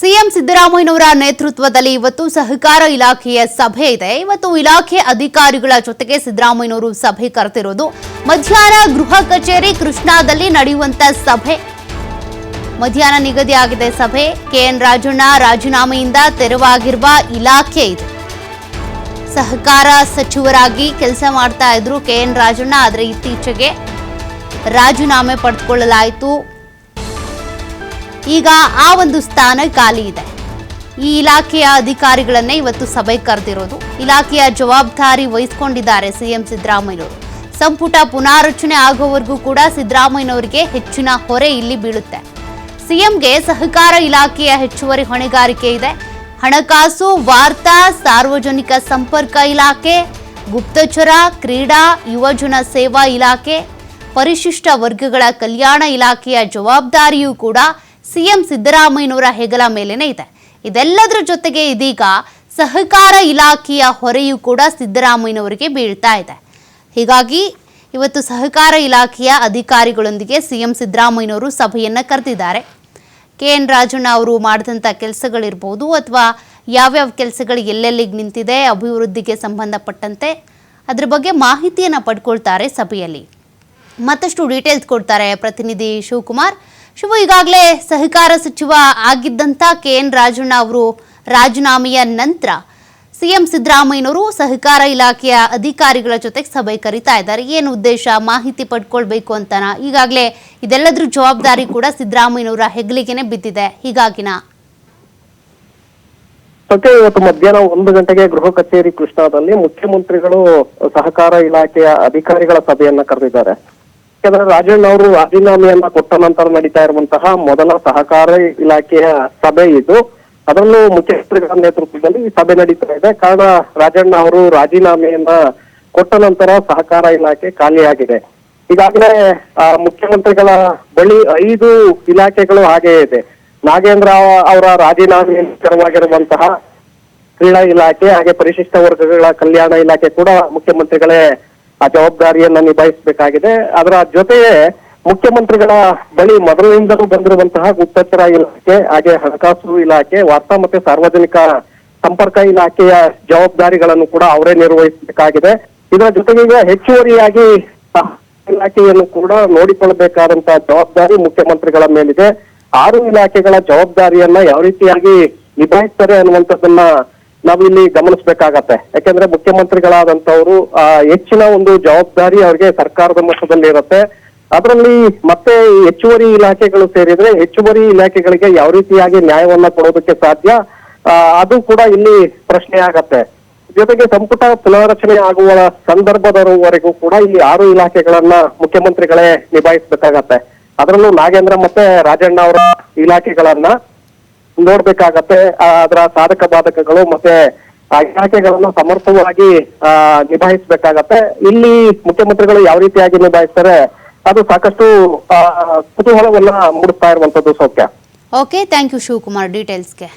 CM ಸಿದ್ದರಾಮಯ್ಯನವರ ನೇತೃತ್ವದಲ್ಲಿ ಇವತ್ತು ಸಹಕಾರ ಇಲಾಖೆಯ ಸಭೆ ಇದೆ. ಇವತ್ತು ಇಲಾಖೆ ಅಧಿಕಾರಿಗಳ ಜೊತೆಗೆ ಸಿದ್ದರಾಮಯ್ಯನವರು ಸಭೆ ಕರೆತಿರೋದು ಮಧ್ಯಾಹ್ನ ಗೃಹ ಕಚೇರಿ ಕೃಷ್ಣಾದಲ್ಲಿ ನಡೆಯುವಂತ ಸಭೆ. ಮಧ್ಯಾಹ್ನ ನಿಗದಿಯಾಗಿದೆ ಸಭೆ. ಕೆಎನ್ ರಾಜಣ್ಣ ರಾಜೀನಾಮೆಯಿಂದ ತೆರವಾಗಿರುವ ಇಲಾಖೆ ಇದು. ಸಹಕಾರ ಸಚಿವರಾಗಿ ಕೆಲಸ ಮಾಡ್ತಾ ಇದ್ರು ಕೆಎನ್ ರಾಜಣ್ಣ, ಆದರೆ ಇತ್ತೀಚೆಗೆ ರಾಜೀನಾಮೆ ಪಡೆದುಕೊಳ್ಳಲಾಯಿತು. ಈಗ ಆ ಒಂದು ಸ್ಥಾನ ಖಾಲಿ ಇದೆ. ಈ ಇಲಾಖೆಯ ಅಧಿಕಾರಿಗಳನ್ನೇ ಇವತ್ತು ಸಭೆ ಕರೆದಿರೋದು. ಇಲಾಖೆಯ ಜವಾಬ್ದಾರಿ ವಹಿಸಿಕೊಂಡಿದ್ದಾರೆ ಸಿಎಂ ಸಿದ್ದರಾಮಯ್ಯನವರು. ಸಂಪುಟ ಪುನಾರಚನೆ ಆಗೋವರೆಗೂ ಕೂಡ ಸಿದ್ದರಾಮಯ್ಯನವರಿಗೆ ಹೆಚ್ಚಿನ ಹೊರೆ ಇಲ್ಲಿ ಬೀಳುತ್ತೆ. ಸಿಎಂಗೆ ಸಹಕಾರ ಇಲಾಖೆಯ ಹೆಚ್ಚುವರಿ ಹೊಣೆಗಾರಿಕೆ ಇದೆ. ಹಣಕಾಸು, ವಾರ್ತಾ, ಸಾರ್ವಜನಿಕ ಸಂಪರ್ಕ ಇಲಾಖೆ, ಗುಪ್ತಚರ, ಕ್ರೀಡಾ, ಯುವಜನ ಸೇವಾ ಇಲಾಖೆ, ಪರಿಶಿಷ್ಟ ವರ್ಗಗಳ ಕಲ್ಯಾಣ ಇಲಾಖೆಯ ಜವಾಬ್ದಾರಿಯೂ ಕೂಡ ಸಿಎಂ ಸಿದ್ದರಾಮಯ್ಯನವರ ಹೆಗಲ ಮೇಲೇನೆ ಇದೆ. ಇದೆಲ್ಲದರ ಜೊತೆಗೆ ಇದೀಗ ಸಹಕಾರ ಇಲಾಖೆಯ ಹೊರೆಯೂ ಕೂಡ ಸಿದ್ದರಾಮಯ್ಯನವರಿಗೆ ಬೀಳ್ತಾ ಇದೆ. ಹೀಗಾಗಿ ಇವತ್ತು ಸಹಕಾರ ಇಲಾಖೆಯ ಅಧಿಕಾರಿಗಳೊಂದಿಗೆ ಸಿಎಂ ಸಿದ್ದರಾಮಯ್ಯನವರು ಸಭೆಯನ್ನು ಕರೆದಿದ್ದಾರೆ. ಕೆ ಎನ್ ರಾಜಣ್ಣ ಅವರು ಮಾಡಿದಂಥ ಕೆಲಸಗಳಿರ್ಬೋದು ಅಥವಾ ಯಾವ್ಯಾವ ಕೆಲಸಗಳು ಎಲ್ಲೆಲ್ಲಿಗೆ ನಿಂತಿದೆ, ಅಭಿವೃದ್ಧಿಗೆ ಸಂಬಂಧಪಟ್ಟಂತೆ ಅದ್ರ ಬಗ್ಗೆ ಮಾಹಿತಿಯನ್ನು ಪಡ್ಕೊಳ್ತಾರೆ ಸಭೆಯಲ್ಲಿ. ಮತ್ತಷ್ಟು ಡೀಟೇಲ್ಸ್ ಕೊಡ್ತಾರೆ ಪ್ರತಿನಿಧಿ ಶಿವಕುಮಾರ್. ಶಿವ ಈಗಾಗಲೇ ಸಹಕಾರ ಸಚಿವ ಆಗಿದ್ದಂತ ಕೆ ಎನ್ ರಾಜಣ್ಣ ಅವರು. ರಾಜೀನಾಮೆಯ ನಂತರ ಸಿಎಂ ಸಿದ್ದರಾಮಯ್ಯನವರು ಸಹಕಾರ ಇಲಾಖೆಯ ಅಧಿಕಾರಿಗಳ ಜೊತೆಗೆ ಸಭೆ ಕರೀತಾ ಇದ್ದಾರೆ. ಏನು ಉದ್ದೇಶ? ಮಾಹಿತಿ ಪಡ್ಕೊಳ್ಬೇಕು ಅಂತನ? ಈಗಾಗಲೇ ಇದೆಲ್ಲದರ ಜವಾಬ್ದಾರಿ ಕೂಡ ಸಿದ್ದರಾಮಯ್ಯನವರ ಹೆಗಲಿಗೆನೆ ಬಿದ್ದಿದೆ. ಹೀಗಾಗಿನ ಇವತ್ತು ಮಧ್ಯಾಹ್ನ ಒಂದು ಗಂಟೆಗೆ ಗೃಹ ಕಚೇರಿ ಕೃಷ್ಣಾದಲ್ಲಿ ಮುಖ್ಯಮಂತ್ರಿಗಳು ಸಹಕಾರ ಇಲಾಖೆಯ ಅಧಿಕಾರಿಗಳ ಸಭೆಯನ್ನ ಕರೆದಿದ್ದಾರೆ. ಯಾಕಂದ್ರೆ ರಾಜಣ್ಣ ಅವರು ರಾಜೀನಾಮೆಯನ್ನ ಕೊಟ್ಟ ನಂತರ ನಡೀತಾ ಇರುವಂತಹ ಮೊದಲ ಸಹಕಾರ ಇಲಾಖೆಯ ಸಭೆ ಇದು. ಅದರಲ್ಲೂ ಮುಖ್ಯಮಂತ್ರಿಗಳ ನೇತೃತ್ವದಲ್ಲಿ ಈ ಸಭೆ ನಡೀತಾ ಇದೆ. ಕಾರಣ ರಾಜಣ್ಣ ಅವರು ರಾಜೀನಾಮೆಯನ್ನ ಕೊಟ್ಟ ನಂತರ ಸಹಕಾರ ಇಲಾಖೆ ಖಾಲಿಯಾಗಿದೆ. ಈಗಾಗಲೇ ಮುಖ್ಯಮಂತ್ರಿಗಳ ಬಳಿ ಐದು ಇಲಾಖೆಗಳು ಹಾಗೆಯೇ ಇದೆ. ನಾಗೇಂದ್ರ ಅವರ ರಾಜೀನಾಮೆ ತೆರವಾಗಿರುವಂತಹ ಕ್ರೀಡಾ ಇಲಾಖೆ ಹಾಗೆ ಪರಿಶಿಷ್ಟ ವರ್ಗಗಳ ಕಲ್ಯಾಣ ಇಲಾಖೆ ಕೂಡ ಮುಖ್ಯಮಂತ್ರಿಗಳೇ ಆ ಜವಾಬ್ದಾರಿಯನ್ನ ನಿಭಾಯಿಸಬೇಕಾಗಿದೆ. ಅದರ ಜೊತೆಗೆ ಮುಖ್ಯಮಂತ್ರಿಗಳ ಬಳಿ ಮೊದಲಿನಿಂದಲೂ ಬಂದಿರುವಂತಹ ಗುಪ್ತಚರ ಇಲಾಖೆ, ಹಾಗೆ ಹಣಕಾಸು ಇಲಾಖೆ, ವಾರ್ತಾ ಮತ್ತೆ ಸಾರ್ವಜನಿಕ ಸಂಪರ್ಕ ಇಲಾಖೆಯ ಜವಾಬ್ದಾರಿಗಳನ್ನು ಕೂಡ ಅವರೇ ನಿರ್ವಹಿಸಬೇಕಾಗಿದೆ. ಇದರ ಜೊತೆಗೆ ಹೆಚ್ಚುವರಿಯಾಗಿ ಸಹ ಇಲಾಖೆಯನ್ನು ಕೂಡ ನೋಡಿಕೊಳ್ಳಬೇಕಾದಂತಹ ಜವಾಬ್ದಾರಿ ಮುಖ್ಯಮಂತ್ರಿಗಳ ಮೇಲಿದೆ. ಆರು ಇಲಾಖೆಗಳ ಜವಾಬ್ದಾರಿಯನ್ನ ಯಾವ ರೀತಿಯಾಗಿ ನಿಭಾಯಿಸ್ತಾರೆ ಅನ್ನುವಂಥದ್ದನ್ನ ನಾವಿಲ್ಲಿ ಗಮನಿಸಬೇಕಾಗತ್ತೆ. ಯಾಕಂದ್ರೆ ಮುಖ್ಯಮಂತ್ರಿಗಳಾದಂತವರು ಹೆಚ್ಚಿನ ಒಂದು ಜವಾಬ್ದಾರಿ ಅವರಿಗೆ ಸರ್ಕಾರದ ಮಟ್ಟದಲ್ಲಿ ಇರುತ್ತೆ. ಅದರಲ್ಲಿ ಮತ್ತೆ ಹೆಚ್ಚುವರಿ ಇಲಾಖೆಗಳು ಸೇರಿದ್ರೆ ಹೆಚ್ಚುವರಿ ಇಲಾಖೆಗಳಿಗೆ ಯಾವ ರೀತಿಯಾಗಿ ನ್ಯಾಯವನ್ನ ಕೊಡೋದಕ್ಕೆ ಸಾಧ್ಯ? ಅದು ಕೂಡ ಇಲ್ಲಿ ಪ್ರಶ್ನೆ ಆಗತ್ತೆ ಜೊತೆಗೆ ಸಂಪುಟ ಪುನಾರಚನೆ ಆಗುವ ಸಂದರ್ಭದವರೆಗೂ ಕೂಡ ಇಲ್ಲಿ ಆರು ಇಲಾಖೆಗಳನ್ನ ಮುಖ್ಯಮಂತ್ರಿಗಳೇ ನಿಭಾಯಿಸಬೇಕಾಗತ್ತೆ. ಅದರಲ್ಲೂ ನಾಗೇಂದ್ರ ಮತ್ತೆ ರಾಜಣ್ಣ ಅವರ ಇಲಾಖೆಗಳನ್ನ ನೋಡ್ಬೇಕಾಗತ್ತೆ. ಅದರ ಸಾಧಕ ಬಾಧಕಗಳು ಮತ್ತೆ ಇಲಾಖೆಗಳನ್ನು ಸಮರ್ಥವಾಗಿ ಆ, ನಿಭಾಯಿಸಬೇಕಾಗತ್ತೆ. ಇಲ್ಲಿ ಮುಖ್ಯಮಂತ್ರಿಗಳು ಯಾವ ರೀತಿಯಾಗಿ ನಿಭಾಯಿಸ್ತಾರೆ ಅದು ಸಾಕಷ್ಟು ಕುತೂಹಲವನ್ನ ಮೂಡಿಸ್ತಾ ಇರುವಂತದ್ದು ಸೌಖ್ಯ. Okay thank you Shivakumar ಡೀಟೇಲ್ಸ್ಗೆ